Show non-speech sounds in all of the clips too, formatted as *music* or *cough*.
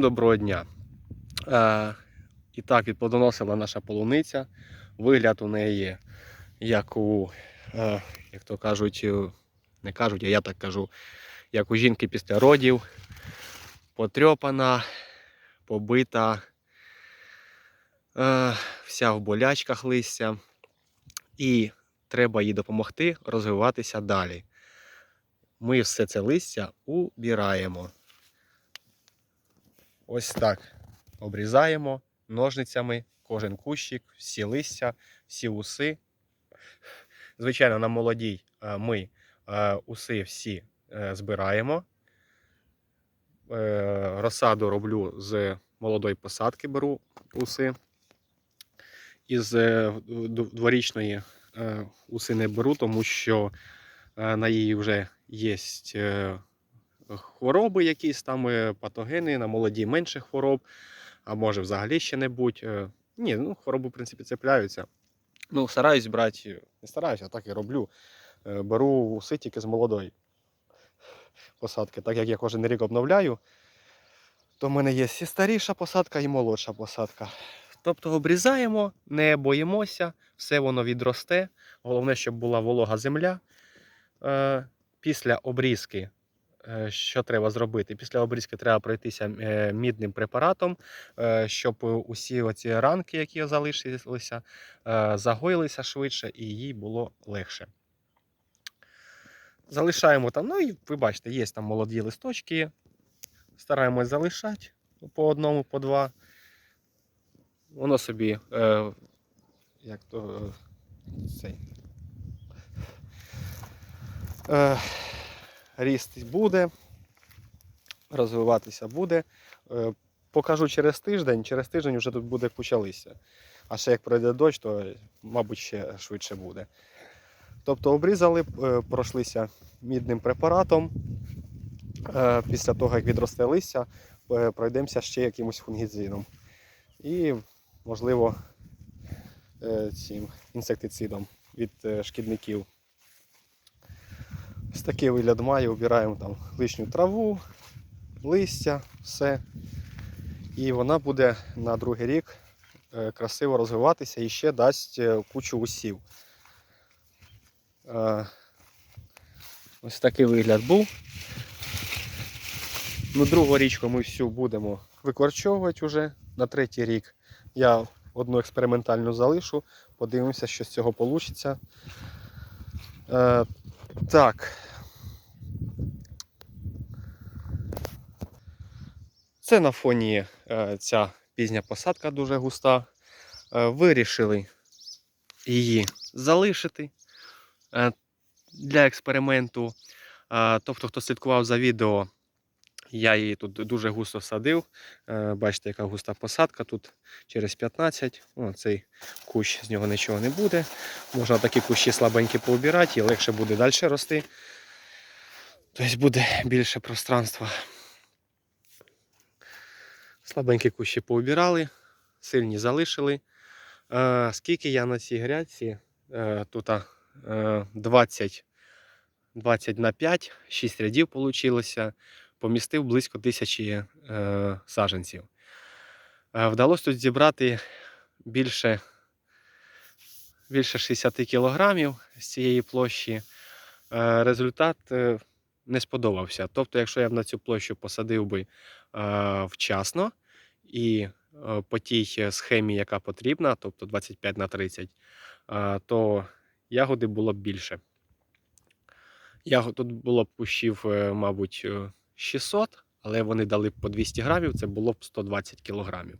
Доброго дня. Е, і так, відплодоносила наша полуниця. Вигляд у неї, як у, е, як то кажуть, е, не кажуть, а я так кажу, як у жінки після родів. Потрьопана, побита, е, вся в болячках листя. І треба їй допомогти розвиватися далі. Ми все це листя убираємо. Ось так обрізаємо ножницями кожен кущик, всі листя, всі уси. Звичайно, на молодій е, ми е, уси всі е, збираємо. Розсаду роблю з молодої посадки, беру уси. Із дворічної уси не беру, тому що на її вже є хвороби, якісь там е, патогени, на молоді менше хвороб, а може взагалі ще не будь. Е, Ні, ну хвороби, в принципі, цепляються. Ну, стараюсь брати, не стараюся, а так і роблю. Е, Беру уси тільки з молодої посадки. Так як я кожен рік обновляю, то в мене є і старіша посадка, і молодша посадка. Тобто обрізаємо, не боїмося, все воно відросте. Головне, щоб була волога земля. Після обрізки що треба зробити? Після обрізки треба пройтися е, мідним препаратом, е, щоб усі оці ранки, які залишилися, е, загоїлися швидше і їй було легше. Залишаємо там, ну і ви бачите, є там молоді листочки. Стараємось залишати по одному, по два. Воно собі, е, як то е, цей. Е, ріст буде, розвиватися буде. Е, Покажу через тиждень, через тиждень вже тут буде куча листя. А ще як пройде дощ, то, мабуть, ще швидше буде. Тобто обрізали, е, пройшлися мідним препаратом. Е, Після того, як відросте листя, пройдемося ще якимось фунгіцидом. І, можливо, цим інсектицидом від шкідників. Ось такий вигляд має, обираємо там лишню траву, листя, все. І вона буде на другий рік е, красиво розвиватися і ще дасть е, кучу усів. Е, Ось такий вигляд був. Ну, другу річку ми всю будемо викорчовувати вже на третій рік. Я одну експериментальну залишу, подивимося, що з цього вийде. Так. Це на фоні е, ця пізня посадка дуже густа. Е, вирішили її залишити е, для експерименту. Тобто, хто слідкував за відео, я її тут дуже густо садив. Бачите, яка густа посадка. Тут через 15. О, цей кущ з нього нічого не буде. Можна такі кущі слабенькі поубирати і легше буде далі рости. Тобто буде більше пространства. Слабенькі кущі поубирали, сильні залишили. Е, скільки я на цій грядці? Е, тут е, 20, 20 на 5, 6 рядів вийшло. Помістив близько тисячі е, саджанців. Е, вдалося тут зібрати більше, більше 60 кілограмів з цієї площі. Е, результат е, не сподобався. Тобто, якщо я б на цю площу посадив би е, вчасно і е, по тій схемі, яка потрібна, тобто 25 на 30, е, то ягоди було б більше. Ягод тут було б кущів, е, мабуть, е, 600, але вони дали б по 200 грамів, це було б 120 кілограмів.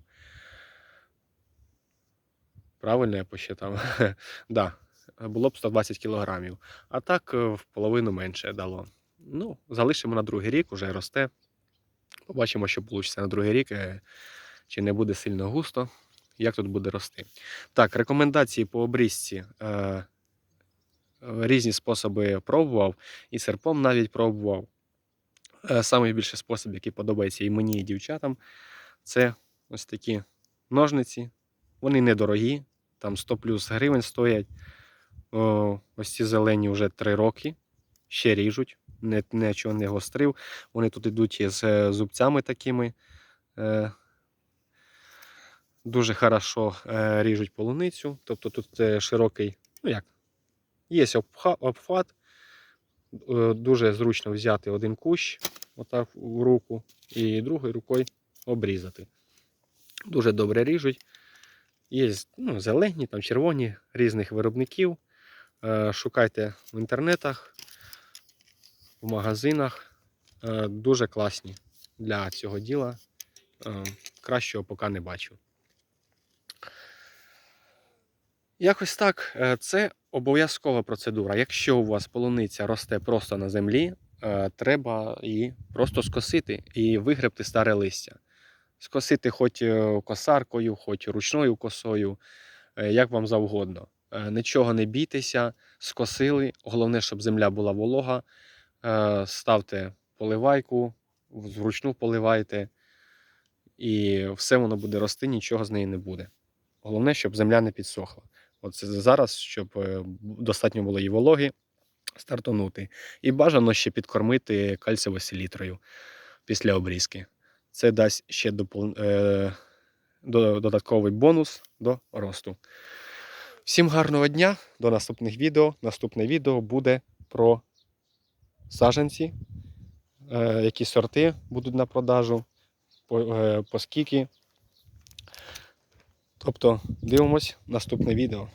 Правильно я посчитав? *laughs* да, було б 120 кілограмів. А так е, в половину менше дало. Ну, залишимо на другий рік, уже росте. Побачимо, що вийде на другий рік, е, чи не буде сильно густо, як тут буде рости. Так, рекомендації по обрізці. Е, е, Різні способи пробував, і серпом навіть пробував. Е, Самий більший спосіб, який подобається і мені, і дівчатам, це ось такі ножниці. Вони недорогі, там 100 плюс гривень стоять. Ось ці зелені вже 3 роки, ще ріжуть, не, нічого не гострив. Вони тут йдуть з зубцями такими Е, Дуже хорошо е, ріжуть полуницю. Тобто тут е, широкий, ну як, є обхват. Е, Дуже зручно взяти один кущ отак в руку і другою рукою обрізати. Дуже добре ріжуть. Є ну, зелені, там, червоні різних виробників. Е, Шукайте в інтернетах, в магазинах. Е, Дуже класні для цього діла. Е, Кращого поки не бачу. Якось так. Е, Це обов'язкова процедура. Якщо у вас полуниця росте просто на землі, треба її просто скосити і вигребти старе листя. Скосити хоч косаркою, хоч ручною косою, як вам завгодно. Нічого не бійтеся, скосили. Головне, щоб земля була волога. Е, Ставте поливайку, вручну поливайте, і все воно буде рости, нічого з неї не буде. Головне, щоб земля не підсохла. От це зараз, щоб е, достатньо було і вологи стартанути. І бажано ще підкормити кальцієвою селітрою після обрізки. Це дасть ще допол... е... додатковий бонус до росту. Всім гарного дня, до наступних відео. Наступне відео буде про саджанці, е, які сорти будуть на продажу, по, е, скільки. Тобто дивимось наступне відео.